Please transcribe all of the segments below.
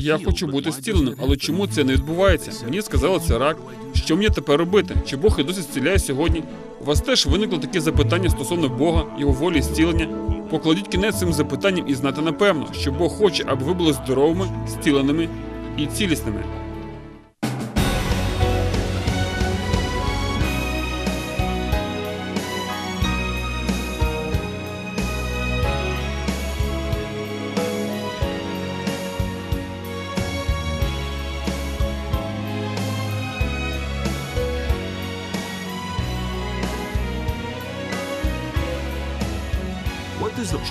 Я хочу бути зціленим, але чому це не відбувається? Мені сказали, це рак. Що мені тепер робити? Чи Бог і досі зціляє сьогодні? У вас теж виникло такі запитання стосовно Бога, його волі і зцілення. Покладіть кінець цим запитанням і знати напевно, що Бог хоче, аби ви були здоровими, зціленими і цілісними.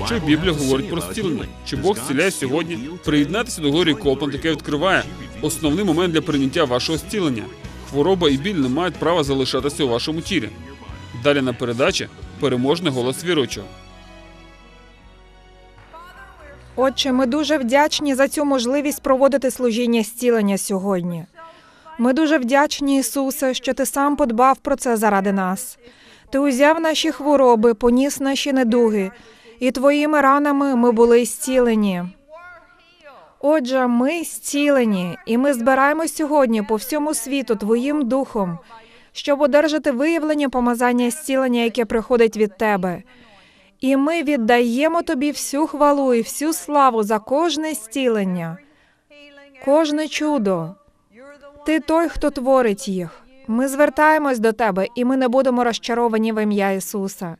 Що Біблія говорить про зцілення? Чи Бог зціляє сьогодні? Приєднатися до Глорії Копланд, яке відкриває основний момент для прийняття вашого зцілення. Хвороба і біль не мають права залишатися у вашому тілі. Далі на передачі переможний голос віруючого. Отче, ми дуже вдячні за цю можливість проводити служіння зцілення сьогодні. Ми дуже вдячні, Ісусе, що ти сам подбав про це заради нас. Ти узяв наші хвороби, поніс наші недуги, і твоїми ранами ми були зцілені. Отже, ми зцілені, і ми збираємось сьогодні по всьому світу Твоїм духом, щоб одержати виявлення помазання зцілення, яке приходить від Тебе. І ми віддаємо тобі всю хвалу і всю славу за кожне зцілення, кожне чудо. Ти той, хто творить їх. Ми звертаємось до тебе, і ми не будемо розчаровані в ім'я Ісуса.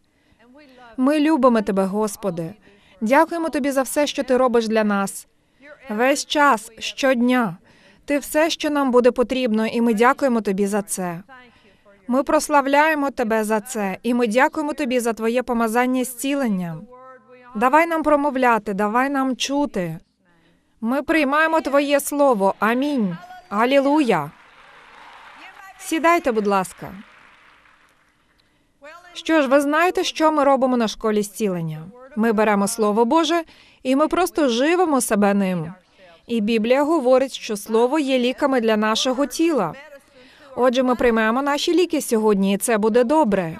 Ми любимо тебе, Господи. Дякуємо тобі за все, що ти робиш для нас. Весь час, щодня. Ти все, що нам буде потрібно, і ми дякуємо тобі за це. Ми прославляємо тебе за це, і ми дякуємо тобі за твоє помазання зцілення. Давай нам промовляти, давай нам чути. Ми приймаємо Твоє слово. Амінь. Алілуя. Сідайте, будь ласка. Що ж, ви знаєте, що ми робимо на школі зцілення? Ми беремо Слово Боже і ми просто живемо себе ним. І Біблія говорить, що слово є ліками для нашого тіла. Отже, ми приймемо наші ліки сьогодні, і це буде добре.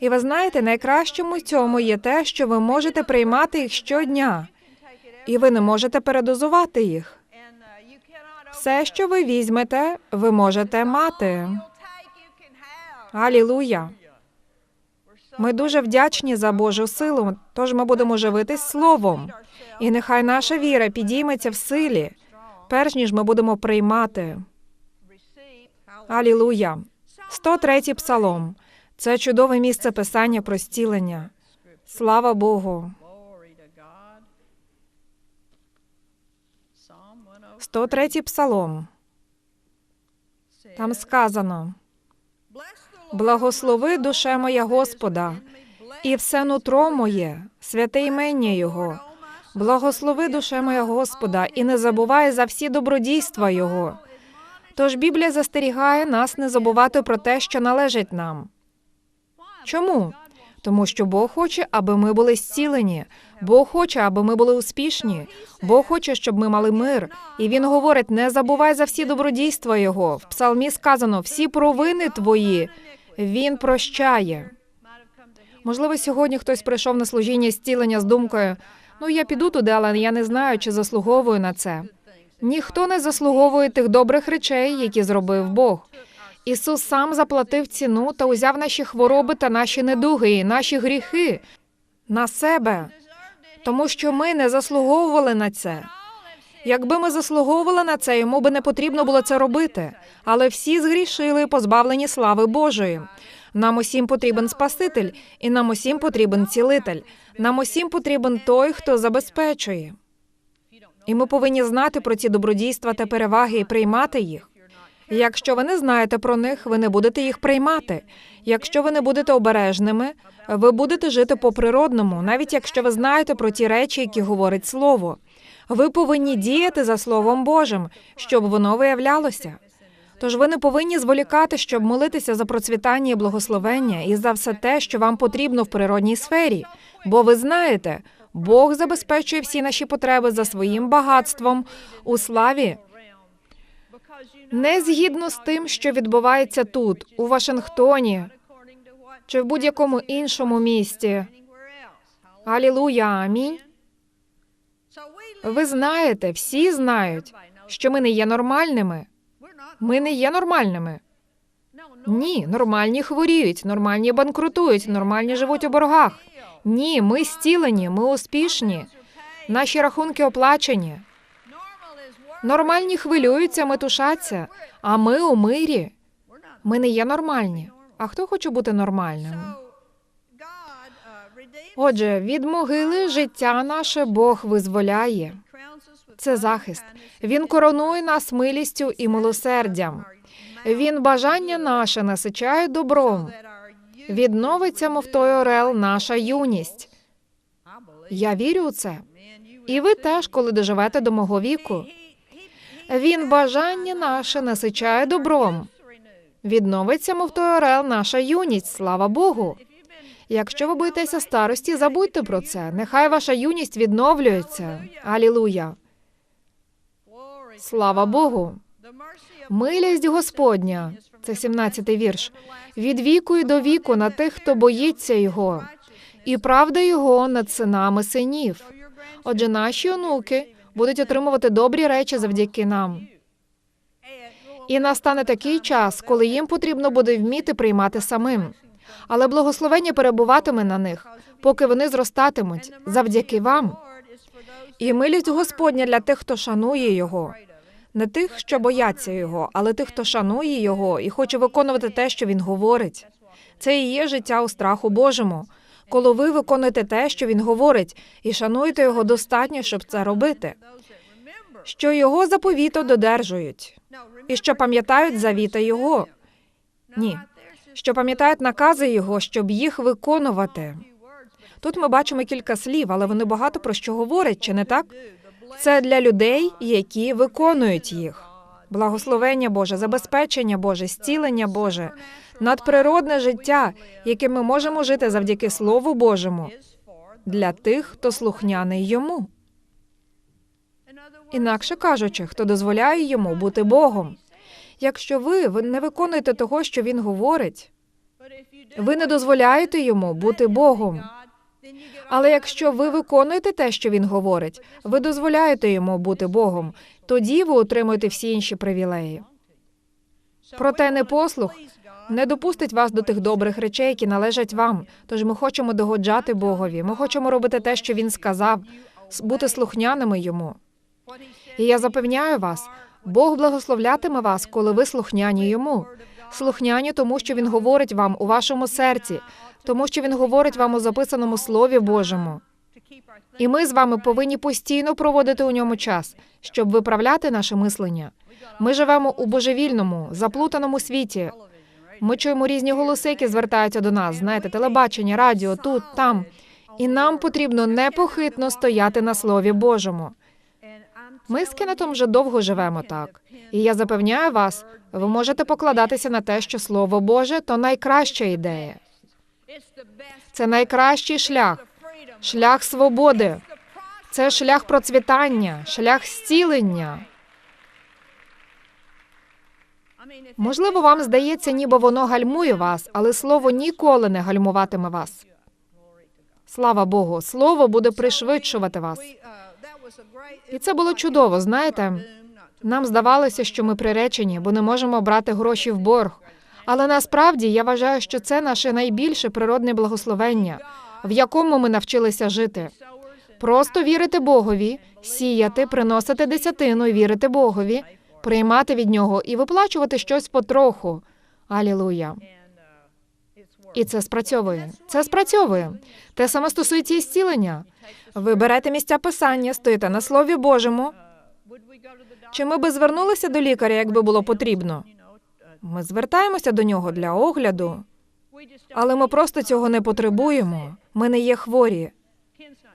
І ви знаєте, найкращим у цьому є те, що ви можете приймати їх щодня, і ви не можете передозувати їх. Все, що ви візьмете, ви можете мати. Алілуя. Ми дуже вдячні за Божу силу, тож ми будемо живитись словом. І нехай наша віра підійметься в силі, перш ніж ми будемо приймати. Алілуя. 103 псалом. Це чудове місце писання про зцілення. Слава Богу. 103 псалом. Там сказано: Благослови душе моя Господа, і все нутро моє, святе імення Його. Благослови душе моя Господа, і не забувай за всі добродійства Його. Тож Біблія застерігає нас не забувати про те, що належить нам. Чому? Тому що Бог хоче, аби ми були зцілені. Бог хоче, аби ми були успішні. Бог хоче, щоб ми мали мир. І він говорить: не забувай за всі добродійства Його. В псалмі сказано: всі провини твої він прощає. Можливо, сьогодні хтось прийшов на служіння зцілення з думкою: ну я піду туди, але я не знаю, чи заслуговую на це. Ніхто не заслуговує тих добрих речей, які зробив Бог. Ісус сам заплатив ціну та узяв наші хвороби та наші недуги, і наші гріхи на себе, тому що ми не заслуговували на це. Якби ми заслуговували на це, йому би не потрібно було це робити. Але всі згрішили, і позбавлені слави Божої. Нам усім потрібен Спаситель, і нам усім потрібен цілитель. Нам усім потрібен той, хто забезпечує. І ми повинні знати про ці добродійства та переваги і приймати їх. Якщо ви не знаєте про них, ви не будете їх приймати. Якщо ви не будете обережними, ви будете жити по природному, навіть якщо ви знаєте про ті речі, які говорить слово. Ви повинні діяти за Словом Божим, щоб воно виявлялося. Тож ви не повинні зволікати, щоб молитися за процвітання і благословення і за все те, що вам потрібно в природній сфері. Бо ви знаєте, Бог забезпечує всі наші потреби за своїм багатством у славі. Не згідно з тим, що відбувається тут, у Вашингтоні чи в будь-якому іншому місті. Алілуя, амінь. Ви знаєте, всі знають, що ми не є нормальними. Ми не є нормальними. Ні, нормальні хворіють, нормальні банкрутують, нормальні живуть у боргах. Ні, ми зцілені, ми успішні. Наші рахунки оплачені. Нормальні хвилюються, метушаться, а ми у мирі. Ми не є нормальні. А хто хоче бути нормальним? Отже, від могили життя наше Бог визволяє. Це захист. Він коронує нас милістю і милосердям. Він бажання наше насичає добром. Відновиться, мов той орел, наша юність. Я вірю у це. І ви теж, коли доживете до мого віку. Він бажання наше насичає добром. Відновиться, мов той орел, наша юність. Слава Богу. Якщо ви боїтеся старості, забудьте про це. Нехай ваша юність відновлюється. Алілуя. Слава Богу. Милість Господня. Це 17-й вірш. Від віку і до віку на тих, хто боїться його, і правда його над синами синів. Отже, наші онуки будуть отримувати добрі речі завдяки нам. І настане такий час, коли їм потрібно буде вміти приймати самим. Але благословення перебуватиме на них, поки вони зростатимуть завдяки вам. І милість Господня для тих, хто шанує його, не тих, що бояться його, але тих, хто шанує його і хоче виконувати те, що він говорить. Це і є життя у страху Божому. Коли ви виконуєте те, що він говорить, і шануєте його достатньо, щоб це робити, що його заповіто додержують, і що пам'ятають завіта його. Ні, що пам'ятають накази його, щоб їх виконувати. Тут ми бачимо кілька слів, але вони багато про що говорять, чи не так? Це для людей, які виконують їх. Благословення Боже, забезпечення Боже, зцілення Боже, надприродне життя, яке ми можемо жити завдяки Слову Божому для тих, хто слухняний йому. Інакше кажучи, хто дозволяє йому бути Богом. Якщо ви, ви не виконуєте того, що він говорить, ви не дозволяєте йому бути Богом. Але якщо ви виконуєте те, що він говорить, ви дозволяєте йому бути Богом, тоді ви отримуєте всі інші привілеї. Проте непослух не допустить вас до тих добрих речей, які належать вам. Тож ми хочемо догоджати Богові. Ми хочемо робити те, що він сказав, бути слухняними йому. І я запевняю вас, Бог благословлятиме вас, коли ви слухняні йому. Слухняні тому, що він говорить вам у вашому серці, тому що він говорить вам у записаному Слові Божому. І ми з вами повинні постійно проводити у ньому час, щоб виправляти наше мислення. Ми живемо у божевільному, заплутаному світі. Ми чуємо різні голоси, які звертаються до нас. Знаєте, телебачення, радіо, тут, там. І нам потрібно непохитно стояти на Слові Божому. Ми з Кеннетом вже довго живемо так. І я запевняю вас, ви можете покладатися на те, що Слово Боже то найкраща ідея. Це найкращий шлях, шлях свободи. Це шлях процвітання, шлях зцілення. Можливо, вам здається, ніби воно гальмує вас, але слово ніколи не гальмуватиме вас. Слава Богу, слово буде пришвидшувати вас. І це було чудово. Знаєте, нам здавалося, що ми приречені, бо не можемо брати гроші в борг. Але насправді я вважаю, що це наше найбільше природне благословення, в якому ми навчилися жити. Просто вірити Богові, сіяти, приносити десятину вірити Богові, приймати від нього і виплачувати щось потроху. Алілуя. І це спрацьовує. Це спрацьовує. Те саме стосується і зцілення. Ви берете місця писання, стоїте на Слові Божому. Чи ми би звернулися до лікаря, якби було потрібно? Ми звертаємося до нього для огляду, але ми просто цього не потребуємо. Ми не є хворі.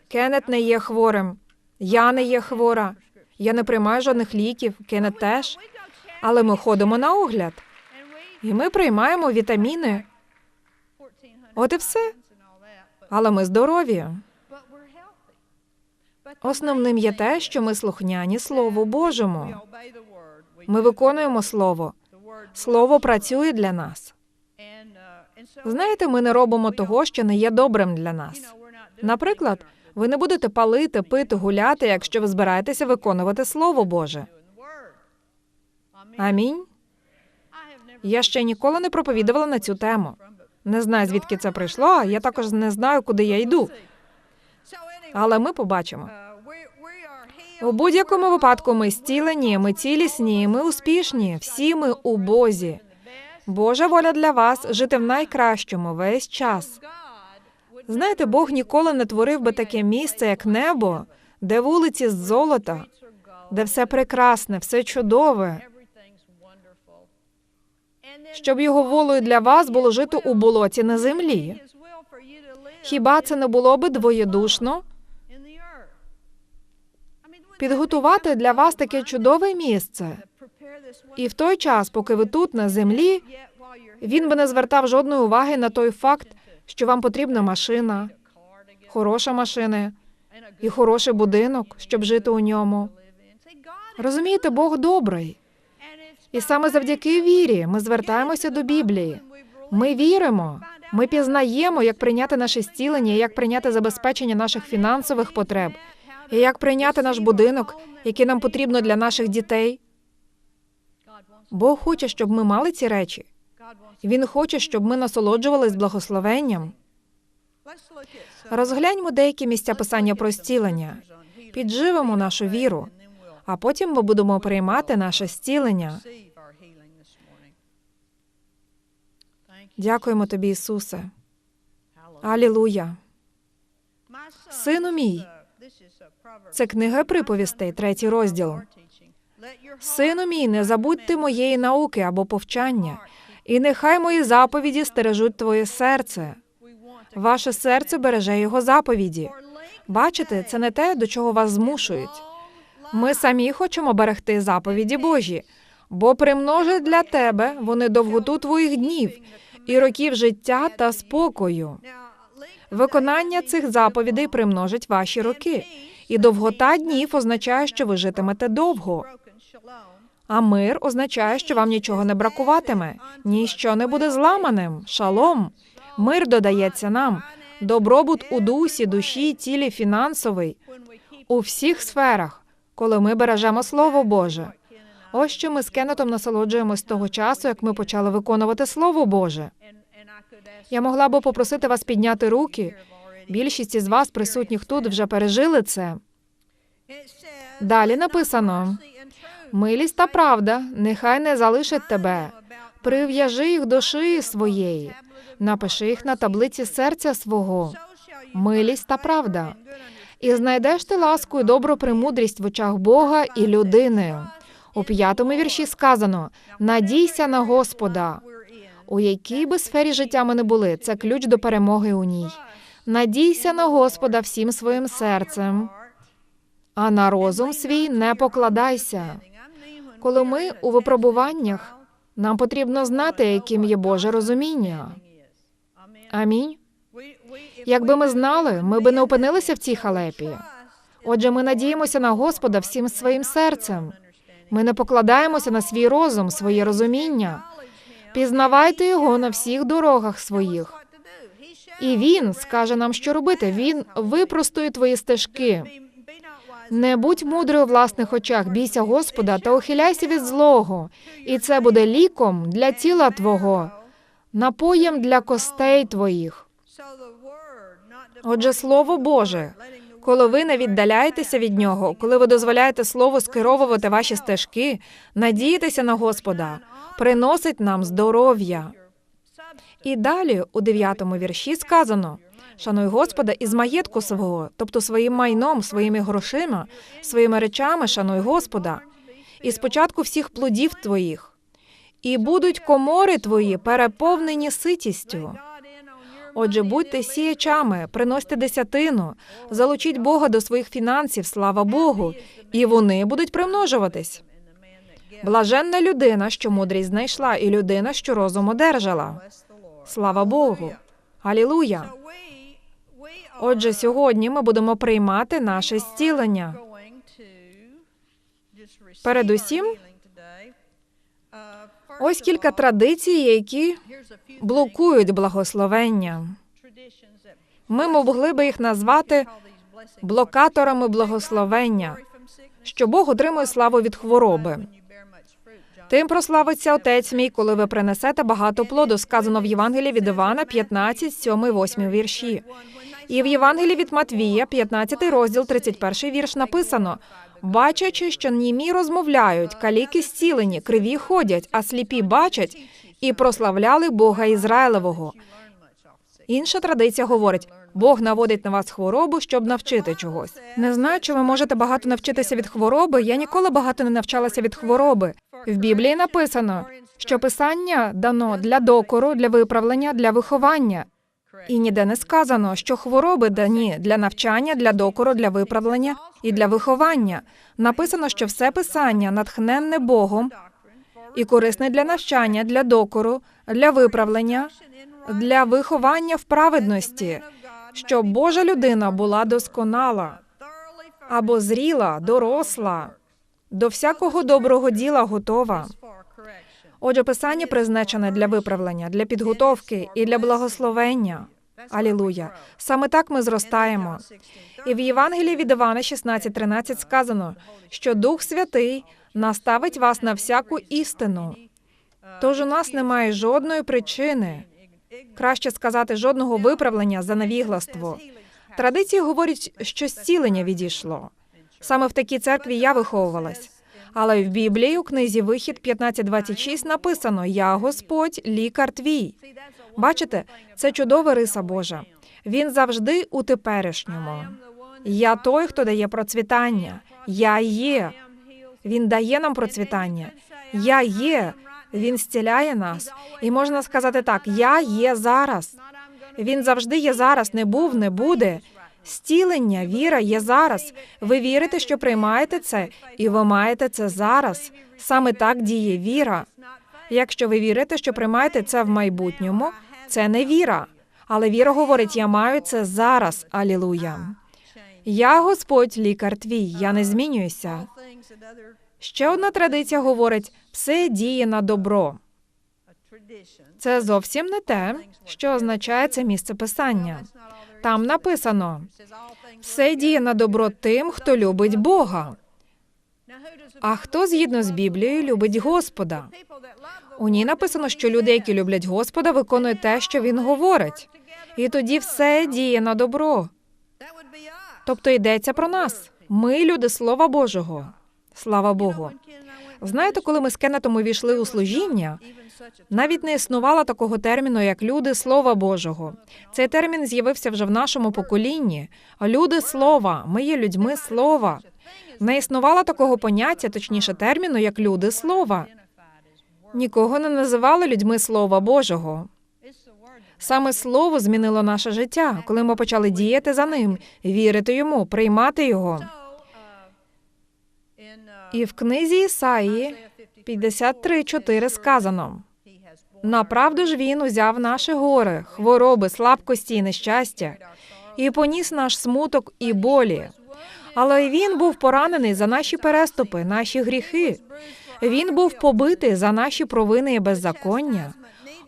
Кеннет не є хворим. Я не є хвора. Я не приймаю жодних ліків, Кеннет теж. Але ми ходимо на огляд, і ми приймаємо вітаміни. От і все. Але ми здорові. Основним є те, що ми слухняні Слову Божому. Ми виконуємо Слово. Слово працює для нас. Знаєте, ми не робимо того, що не є добрим для нас. Наприклад, Ви не будете палити, пити, гуляти, якщо ви збираєтеся виконувати Слово Боже. Амінь. Я ще ніколи не проповідувала на цю тему. Не знаю, звідки це прийшло, я також не знаю, куди я йду. Але ми побачимо. У будь-якому випадку ми зцілені, ми цілісні, ми успішні, всі ми у Бозі. Божа воля для вас жити в найкращому весь час. Знаєте, Бог ніколи не творив би таке місце, як небо, де вулиці з золота, де все прекрасне, все чудове, щоб його волею для вас було жити у болоті на землі. Хіба це не було би двоєдушно? Підготувати для вас таке чудове місце. І в той час, поки ви тут, на землі, він би не звертав жодної уваги на той факт, що вам потрібна машина, хороша машина і хороший будинок, щоб жити у ньому. Розумієте, Бог добрий. І саме завдяки вірі ми звертаємося до Біблії. Ми віримо, ми пізнаємо, як прийняти наше зцілення, як прийняти забезпечення наших фінансових потреб, і як прийняти наш будинок, який нам потрібно для наших дітей. Бог хоче, щоб ми мали ці речі. Він хоче, щоб ми насолоджувались благословенням. Розгляньмо деякі місця писання про зцілення, підживемо нашу віру, а потім ми будемо приймати наше зцілення. Дякуємо тобі, Ісусе. Алілуя. Сину мій, Це книга приповістей, третій розділ. Сину мій, не забудьте моєї науки або повчання, і нехай мої заповіді стережуть твоє серце. Ваше серце береже його заповіді. Бачите, це не те, до чого вас змушують. Ми самі хочемо берегти заповіді Божі, бо примножать для тебе вони довготу твоїх днів і років життя та спокою. Виконання цих заповідей примножить ваші роки, і довгота днів означає, що ви житимете довго. А мир означає, що вам нічого не бракуватиме, ніщо не буде зламаним. Шалом. Мир додається нам. Добробут у дусі, душі, тілі, фінансовий у всіх сферах, коли ми бережемо Слово Боже. Ось що ми з Кеннетом насолоджуємось того часу, як ми почали виконувати Слово Боже. Я могла би попросити вас підняти руки. Більшість із вас, присутніх тут, вже пережили це. Далі написано Милість та правда нехай не залишать тебе. Прив'яжи їх до шиї своєї, напиши їх на таблиці серця свого. Милість та правда. І знайдеш ти ласку і добру премудрість в очах Бога і людини. У п'ятому вірші сказано: надійся на Господа. У якій би сфері життя ми не були, це ключ до перемоги у ній. Надійся на Господа всім своїм серцем, а на розум свій не покладайся. Коли ми у випробуваннях, нам потрібно знати, яким є Боже розуміння. Амінь. Якби ми знали, ми би не опинилися в цій халепі. Отже, ми надіємося на Господа всім своїм серцем. Ми не покладаємося на свій розум, своє розуміння. Пізнавайте його на всіх дорогах своїх. І він скаже нам, що робити. Він випростує твої стежки. Не будь мудрий у власних очах, бійся Господа та ухиляйся від злого, і це буде ліком для тіла твого, напоєм для костей твоїх. Отже, Слово Боже, коли ви не віддаляєтеся від нього, коли ви дозволяєте Слову скеровувати ваші стежки, надіятеся на Господа, приносить нам здоров'я. І далі у дев'ятому вірші сказано: Шануй Господа із маєтку свого, тобто своїм майном, своїми грошима, своїми речами, шануй Господа, і спочатку всіх плодів твоїх, і будуть комори твої переповнені ситістю. Отже, будьте сіячами, приносьте десятину, залучіть Бога до своїх фінансів, слава Богу, і вони будуть примножуватись. Блаженна людина, що мудрість знайшла, і людина, що розум одержала. Слава Богу. Алілуя. Отже, сьогодні ми будемо приймати наше зцілення. Передусім, Ось кілька традицій, які блокують благословення. Ми могли би їх назвати блокаторами благословення, що Бог отримує славу від хвороби. Тим прославиться Отець мій, коли ви принесете багато плоду, сказано в Євангелії від Івана 15, 7, 8 вірші. І в Євангелії від Матвія, 15 розділ, 31 вірш написано: бачачи, що німі розмовляють, каліки зцілені, криві ходять, а сліпі бачать, і прославляли Бога Ізраїлевого. Інша традиція говорить: Бог наводить на вас хворобу, щоб навчити чогось. Не знаю, чи ви можете багато навчитися від хвороби. Я ніколи багато не навчалася від хвороби. В Біблії написано, що писання дано для докору, для виправлення, для виховання. І ніде не сказано, що хвороби дані для навчання, для докору, для виправлення і для виховання. Написано, що все писання натхненне Богом і корисне для навчання, для докору, для виправлення, для виховання в праведності, щоб Божа людина була досконала або зріла, доросла, до всякого доброго діла готова. Отже, писання призначене для виправлення, для підготовки і для благословення. Алілуя. Саме так ми зростаємо. І в Євангелії від Івана 16.13 сказано, що Дух Святий наставить вас на всяку істину. Тож у нас немає жодної причини, краще сказати, жодного виправлення за навігластво. Традиції говорять, що зцілення відійшло. Саме в такій церкві я виховувалась. Але в Біблії у книзі Вихід 15.26 написано: Я Господь, лікар твій. Бачите, це чудова риса Божа. Він завжди у теперішньому. Я той, хто дає процвітання. Я є. Він дає нам процвітання. Я є. Він зціляє нас. І можна сказати так: я є зараз. Він завжди є зараз, не був, не буде. Стілення, віра є зараз. Ви вірите, що приймаєте це, і ви маєте це зараз. Саме так діє віра. Якщо ви вірите, що приймаєте це в майбутньому, це не віра. Але віра говорить: я маю це зараз. Алілуя. Я Господь, лікар твій, я не змінююся. Ще одна традиція говорить: все діє на добро. Це зовсім не те, що означає це місце писання. Там написано: все діє на добро тим, хто любить Бога. А хто згідно з Біблією любить Господа? У ній написано, що люди, які люблять Господа, виконують те, що він говорить. І тоді все діє на добро. Тобто йдеться про нас. Ми люди Слова Божого. Слава Богу. Знаєте, коли ми з Кеннетом увійшли у служіння, навіть не існувало такого терміну, як люди Слова Божого. Цей термін з'явився вже в нашому поколінні. Люди слова, ми є людьми слова. Не існувало такого поняття, точніше терміну, як люди слова. Нікого не називали людьми Слова Божого. Саме слово змінило наше життя, коли ми почали діяти за ним, вірити йому, приймати його. І в книзі Ісаї 53.4 сказано: Направду ж він узяв наші гори, хвороби, слабкості і нещастя, і поніс наш смуток і болі. Але він був поранений за наші переступи, наші гріхи. Він був побитий за наші провини і беззаконня.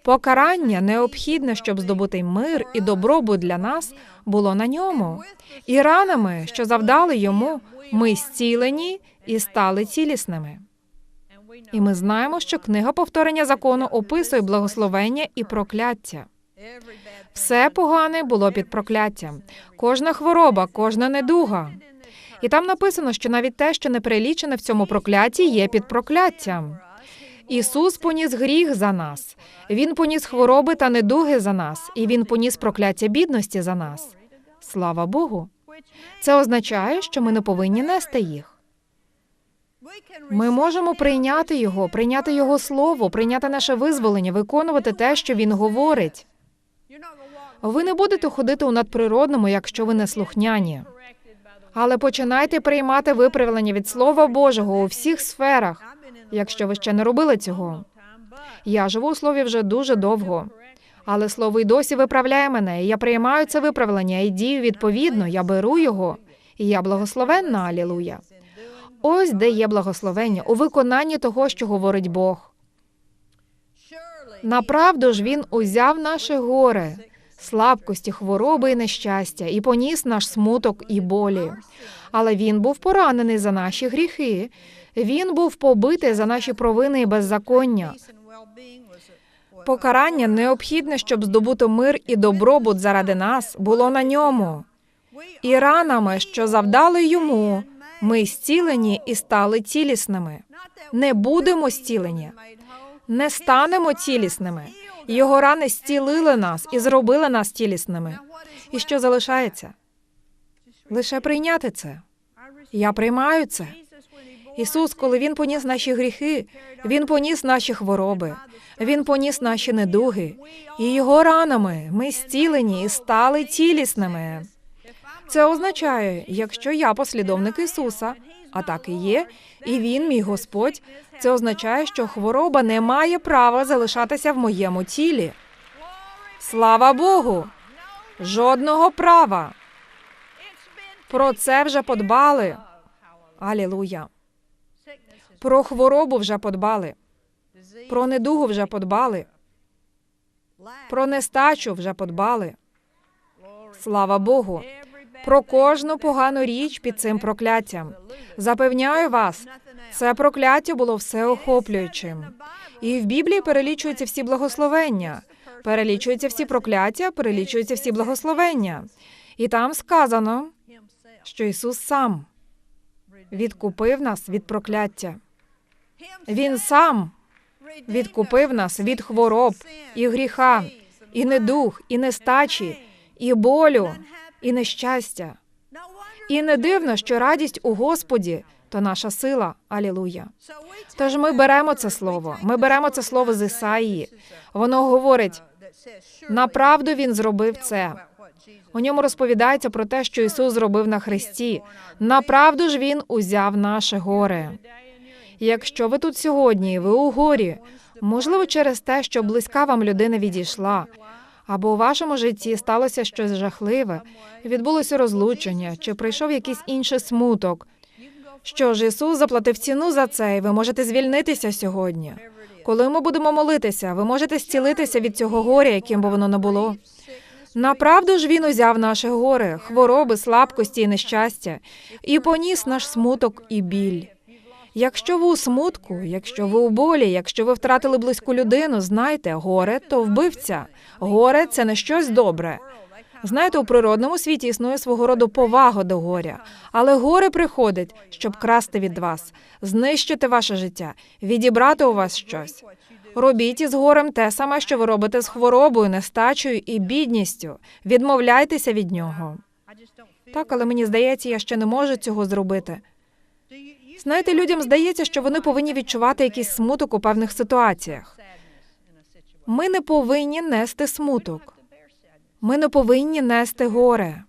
Покарання необхідне, щоб здобути мир і добробут для нас, було на ньому. І ранами, що завдали йому, ми зцілені і стали цілісними. І ми знаємо, що книга повторення закону описує благословення і прокляття. Все погане було під прокляттям. Кожна хвороба, кожна недуга. І там написано, що навіть те, що не перелічене в цьому прокляті, є під прокляттям. Ісус поніс гріх за нас. Він поніс хвороби та недуги за нас, і Він поніс прокляття бідності за нас. Слава Богу. Це означає, що ми не повинні нести їх. Ми можемо прийняти його, прийняти його слово, прийняти наше визволення, виконувати те, що він говорить. Ви не будете ходити у надприродному, якщо ви не слухняні. Але починайте приймати виправлення від Слова Божого у всіх сферах, якщо ви ще не робили цього. Я живу у слові вже дуже довго, але слово й досі виправляє мене. і Я приймаю це виправлення і дію відповідно. Я беру його, і я благословенна. Алілуя. Ось де є благословення у виконанні того, що говорить Бог. Направду ж він узяв наші гори, слабкості, хвороби і нещастя, і поніс наш смуток і болі. Але він був поранений за наші гріхи. Він був побитий за наші провини і беззаконня. Покарання необхідне, щоб здобути мир і добробут заради нас, було на ньому. І ранами, що завдали йому, ми зцілені і стали цілісними. Не будемо зцілені, не станемо цілісними. Його рани зцілили нас і зробили нас цілісними. І що залишається? Лише прийняти це. Я приймаю це. Ісус, коли Він поніс наші гріхи, Він поніс наші хвороби, Він поніс наші недуги, і Його ранами ми зцілені і стали цілісними. Це означає, якщо я послідовник Ісуса, а так і є, і Він, мій Господь, це означає, що хвороба не має права залишатися в моєму тілі. Слава Богу! Жодного права. Про це вже подбали. Алілуя. Про хворобу вже подбали. Про недугу вже подбали. Про нестачу вже подбали. Слава Богу. Про кожну погану річ під цим прокляттям. Запевняю вас, це прокляття було всеохоплюючим. І в Біблії перелічуються всі благословення, перелічуються всі прокляття, перелічуються всі благословення. І там сказано, що Ісус сам відкупив нас від прокляття. Він сам відкупив нас від хвороб і гріха, і недух, і нестачі, і болю, і нещастя. І не дивно, що радість у Господі то наша сила. Алілуя. Тож ми беремо це слово. Ми беремо це слово з Ісаїї. Воно говорить: направду він зробив це. У ньому розповідається про те, що Ісус зробив на Христі. Направду ж Він узяв наше горе. Якщо ви тут сьогодні, ви у горі, можливо, через те, що близька вам людина відійшла, або у вашому житті сталося щось жахливе, відбулося розлучення, чи прийшов якийсь інший смуток. Що ж, Ісус заплатив ціну за це, і ви можете звільнитися сьогодні. Коли ми будемо молитися, ви можете зцілитися від цього горя, яким би воно не було. Направду ж він узяв наше горе, хвороби, слабкості і нещастя, і поніс наш смуток і біль. Якщо ви у смутку, якщо ви у болі, якщо ви втратили близьку людину, знайте, горе то вбивця. Горе це не щось добре. Знаєте, у природному світі існує свого роду повага до горя, але горе приходить, щоб красти від вас, знищити ваше життя, відібрати у вас щось. Робіть із горем те саме, що ви робите з хворобою, нестачею і бідністю. Відмовляйтеся від нього. Так, але мені здається, я ще не можу цього зробити. Знаєте, людям здається, що вони повинні відчувати якийсь смуток у певних ситуаціях. Ми не повинні нести смуток. Ми не повинні нести горе.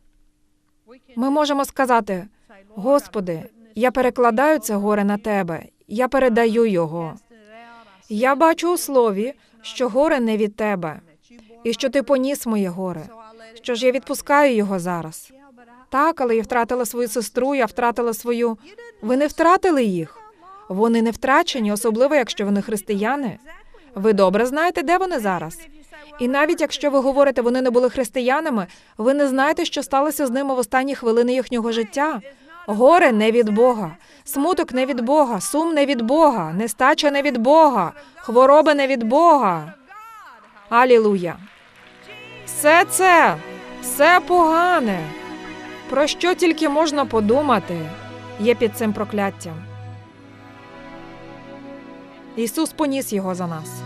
Ми можемо сказати: Господи, я перекладаю це горе на тебе, я передаю його. Я бачу у слові, що горе не від тебе, і що ти поніс моє горе. Що ж я відпускаю його зараз. Так, але я втратила свою сестру, я втратила свою. Ви не втратили їх. Вони не втрачені, особливо якщо вони християни. Ви добре знаєте, де вони зараз. І навіть якщо ви говорите, вони не були християнами, ви не знаєте, що сталося з ними в останні хвилини їхнього життя. Горе не від Бога, смуток не від Бога, сум не від Бога, нестача не від Бога, хвороба не від Бога. Алілуя. Все це, все погане. Про що тільки можна подумати, є під цим прокляттям. Ісус поніс його за нас.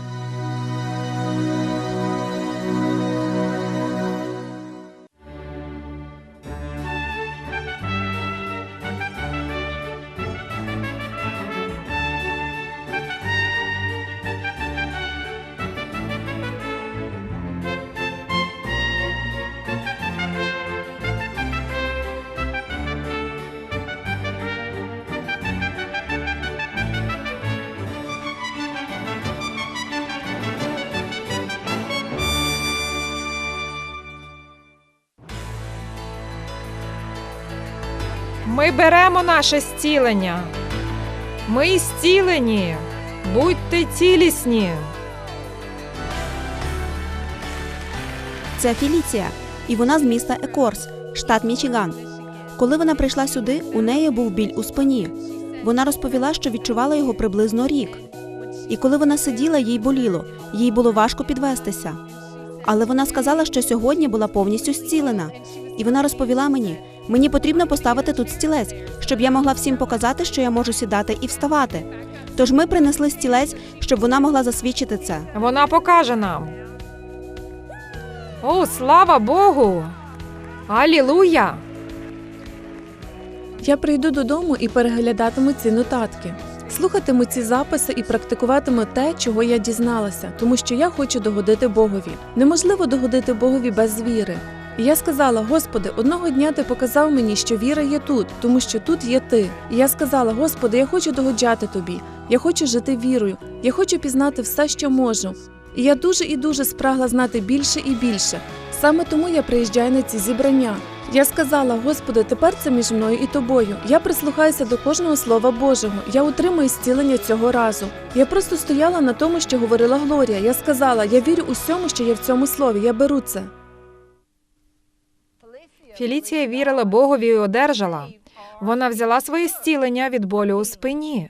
Ми беремо наше зцілення. Ми зцілені. Будьте цілісні. Це Філіція, і вона з міста Екорс, штат Мічиган. Коли вона прийшла сюди, у неї був біль у спині. Вона розповіла, що відчувала його приблизно рік. І коли вона сиділа, їй боліло, їй було важко підвестися. Але вона сказала, що сьогодні була повністю зцілена. І вона розповіла мені: мені потрібно поставити тут стілець, щоб я могла всім показати, що я можу сідати і вставати. Тож ми принесли стілець, щоб вона могла засвідчити це. Вона покаже нам. О, слава Богу! Алілуя! Я прийду додому і переглядатиму ці нотатки, слухатиму ці записи і практикуватиму те, чого я дізналася, тому що я хочу догодити Богові. Неможливо догодити Богові без віри. І я сказала: Господи, одного дня ти показав мені, що віра є тут, тому що тут є ти. І я сказала: Господи, я хочу догоджати тобі, я хочу жити вірою, я хочу пізнати все, що можу. І я дуже і дуже спрагла знати більше і більше. Саме тому я приїжджаю на ці зібрання. Я сказала, Господи, тепер це між мною і тобою. Я прислухаюся до кожного слова Божого. Я утримую зцілення цього разу. Я просто стояла на тому, що говорила Глорія. Я сказала, я вірю усьому, що є в цьому слові. Я беру це. Філіція вірила Богові і одержала. Вона взяла своє зцілення від болю у спині.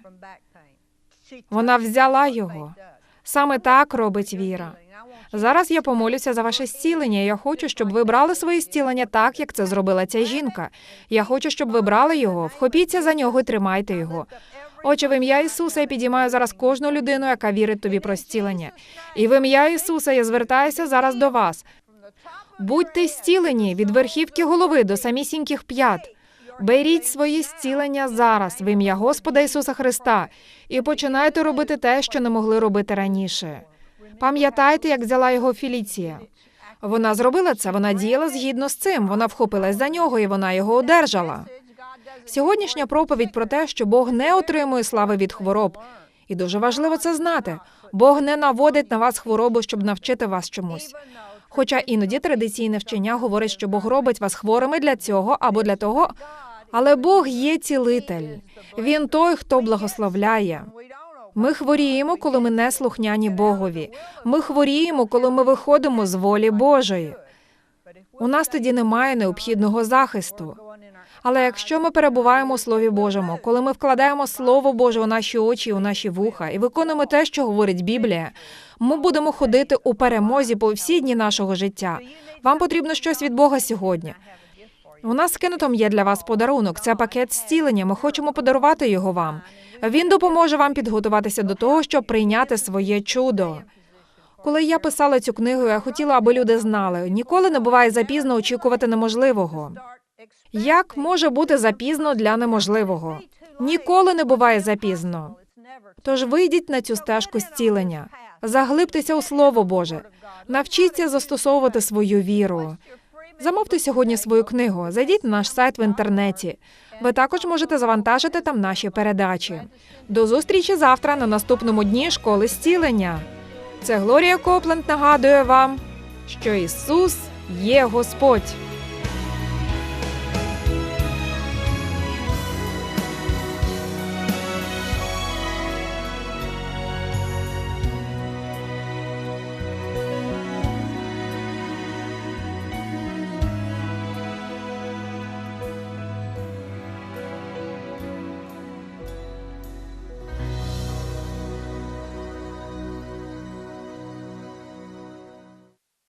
Вона взяла його. Саме так робить віра. Зараз я помолюся за ваше зцілення. Я хочу, щоб ви брали своє зцілення так, як це зробила ця жінка. Я хочу, щоб ви брали його, вхопіться за нього і тримайте його. Отче, в ім'я Ісуса я підіймаю зараз кожну людину, яка вірить тобі про зцілення. І в ім'я Ісуса я звертаюся зараз до вас. Будьте зцілені від верхівки голови до самісіньких п'ят. Беріть своє зцілення зараз в ім'я Господа Ісуса Христа і починайте робити те, що не могли робити раніше. Пам'ятайте, як взяла його Філіція. Вона зробила це, вона діяла згідно з цим. Вона вхопилась за нього і вона його одержала. Сьогоднішня проповідь про те, що Бог не отримує слави від хвороб. І дуже важливо це знати. Бог не наводить на вас хворобу, щоб навчити вас чомусь. Хоча іноді традиційне вчення говорить, що Бог робить вас хворими для цього або для того, але Бог є цілитель. Він той, хто благословляє. Ми хворіємо, коли ми не слухняні Богові. Ми хворіємо, коли ми виходимо з волі Божої. У нас тоді немає необхідного захисту. Але якщо ми перебуваємо у Слові Божому, коли ми вкладаємо Слово Боже у наші очі, у наші вуха і виконуємо те, що говорить Біблія, ми будемо ходити у перемозі по всі дні нашого життя. Вам потрібно щось від Бога сьогодні. У нас з є для вас подарунок. Це пакет зцілення. Ми хочемо подарувати його вам. Він допоможе вам підготуватися до того, щоб прийняти своє чудо. Коли я писала цю книгу, я хотіла, аби люди знали, ніколи не буває запізно очікувати неможливого. Як може бути запізно для неможливого? Ніколи не буває запізно. Тож вийдіть на цю стежку зцілення, заглибтеся у Слово Боже, навчіться застосовувати свою віру. Замовте сьогодні свою книгу, зайдіть на наш сайт в інтернеті. Ви також можете завантажити там наші передачі. До зустрічі завтра на наступному дні школи зцілення. Це Глорія Копленд нагадує вам, що Ісус є Господь.